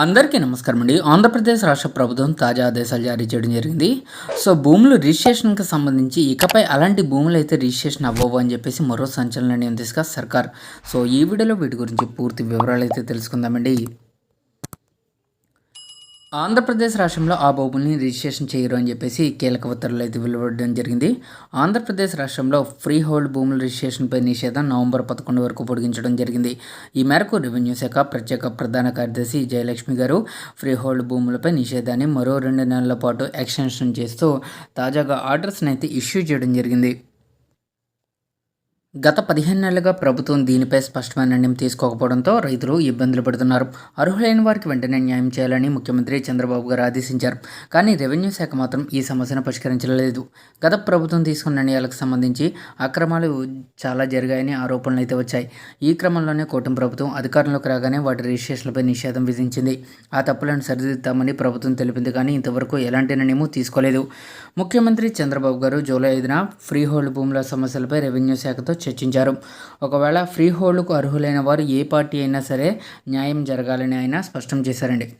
అందరికీ నమస్కారం అండి. ఆంధ్రప్రదేశ్ రాష్ట్ర ప్రభుత్వం తాజా ఆదేశాలు జారీ చేయడం జరిగింది. సో భూములు రిజిస్ట్రేషన్కి సంబంధించి ఇకపై అలాంటి భూములు అయితే రిజిస్ట్రేషన్ అవ్వవు అని చెప్పేసి మరో సంచలన నిర్ణయం తీసుక సర్కార్. సో ఈ వీడియోలో వీటి గురించి పూర్తి వివరాలు అయితే తెలుసుకుందామండి. ఆంధ్రప్రదేశ్ రాష్ట్రంలో ఆ భూముల్ని రిజిస్ట్రేషన్ చేయరు అని చెప్పేసి కీలక ఉత్తర్వులు అయితే వెలువడడం జరిగింది. ఆంధ్రప్రదేశ్ రాష్ట్రంలో ఫ్రీ హోల్డ్ భూముల రిజిస్ట్రేషన్పై నిషేధం నవంబర్ పదకొండు వరకు పొడిగించడం జరిగింది. ఈ మేరకు రెవెన్యూ శాఖ ప్రత్యేక ప్రధాన కార్యదర్శి జయలక్ష్మి గారు ఫ్రీ హోల్డ్ భూములపై నిషేధాన్ని మరో రెండు నెలల పాటు ఎక్స్టెన్షన్ చేస్తూ తాజాగా ఆర్డర్స్ని అయితే ఇష్యూ చేయడం జరిగింది. గత పదిహేను నెలలుగా ప్రభుత్వం దీనిపై స్పష్టమైన నిర్ణయం తీసుకోకపోవడంతో రైతులు ఇబ్బందులు పడుతున్నారు. అర్హులైన వారికి వెంటనే న్యాయం చేయాలని ముఖ్యమంత్రి చంద్రబాబు గారు ఆదేశించారు. కానీ రెవెన్యూ శాఖ మాత్రం ఈ సమస్యను పరిష్కరించలేదు. గత ప్రభుత్వం తీసుకున్న నిర్ణయాలకు సంబంధించి అక్రమాలు చాలా జరిగాయని ఆరోపణలు అయితే వచ్చాయి. ఈ క్రమంలోనే కూటమి ప్రభుత్వం అధికారంలోకి రాగానే వాటి రిజిస్ట్రేషన్లపై నిషేధం విధించింది. ఆ తప్పులను సరిదిద్దామని ప్రభుత్వం తెలిపింది కానీ ఇంతవరకు ఎలాంటి నిర్ణయం తీసుకోలేదు. ముఖ్యమంత్రి చంద్రబాబు గారు జూలై ఐదున ఫ్రీ హోల్డ్ భూముల సమస్యలపై రెవెన్యూ శాఖతో చర్చించారు. ఒకవేళ ఫ్రీ హోల్డ్కు అర్హులైన వారు ఏ పార్టీ అయినా సరే న్యాయం జరగాలని ఆయన స్పష్టం చేశారండి.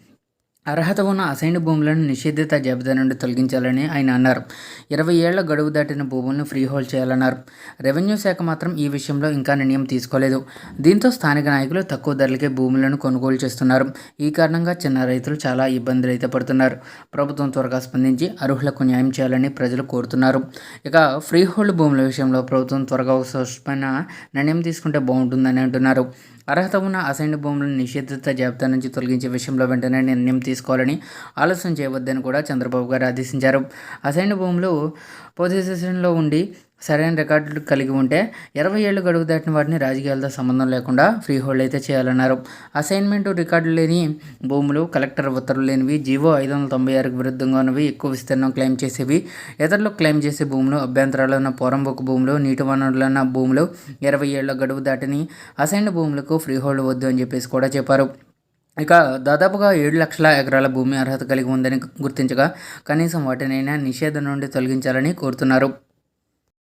అర్హత ఉన్న అసైన్ భూములను నిషేధిత జాబితా నుండి తొలగించాలని ఆయన అన్నారు. ఇరవై ఏళ్ళ గడువు దాటిన భూములను ఫ్రీ హోల్డ్ చేయాలన్నారు. రెవెన్యూ శాఖ మాత్రం ఈ విషయంలో ఇంకా నిర్ణయం తీసుకోలేదు. దీంతో స్థానిక నాయకులు తక్కువ ధరలకే భూములను కొనుగోలు చేస్తున్నారు. ఈ కారణంగా చిన్న రైతులు చాలా ఇబ్బందులు అయితే పడుతున్నారు. ప్రభుత్వం త్వరగా స్పందించి అర్హులకు న్యాయం చేయాలని ప్రజలు కోరుతున్నారు. ఇక ఫ్రీ హోల్డ్ భూముల విషయంలో ప్రభుత్వం త్వరగా ఒక స్పష్టమైన నిర్ణయం తీసుకుంటే బాగుంటుందని అంటున్నారు. అర్హత ఉన్న అసైన్డ్ భూములను నిషేధిత జాబితా నుంచి తొలగించే విషయంలో వెంటనే నిర్ణయం తీసుకోవాలని ఆలస్యం చేయవద్దని కూడా చంద్రబాబు గారు ఆదేశించారు. అసైన్డ్ భూములు పొజిషన్లో ఉండి సరైన రికార్డులు కలిగి ఉంటే ఇరవై ఏళ్ళు గడువు దాటిన వాటిని రాజకీయాలతో సంబంధం లేకుండా ఫ్రీ హోల్డ్ అయితే చేయాలన్నారు. అసైన్మెంట్ రికార్డులు లేని భూములు కలెక్టర్ ఉత్తర్వులు లేనివి జీవో ఐదు వందల తొంభై ఆరుకు విరుద్ధంగా ఉన్నవి ఎక్కువ విస్తీర్ణం క్లెయిమ్ చేసేవి. ఇతరులు క్లెయిమ్ చేసే భూములు అభ్యంతరాలు ఉన్న పోరంబొక్క భూములు నీటి వనరులన్న భూములు ఇరవై ఏళ్ళ గడువు దాటిని అసైన్డ్ భూములకు ఫ్రీ హోల్డ్ వద్దు అని చెప్పేసి కూడా చెప్పారు. ఇక దాదాపుగా ఏడు లక్షల ఎకరాల భూమి అర్హత కలిగి ఉందని గుర్తించగా కనీసం వాటినైనా నిషేధం నుండి తొలగించాలని కోరుతున్నారు.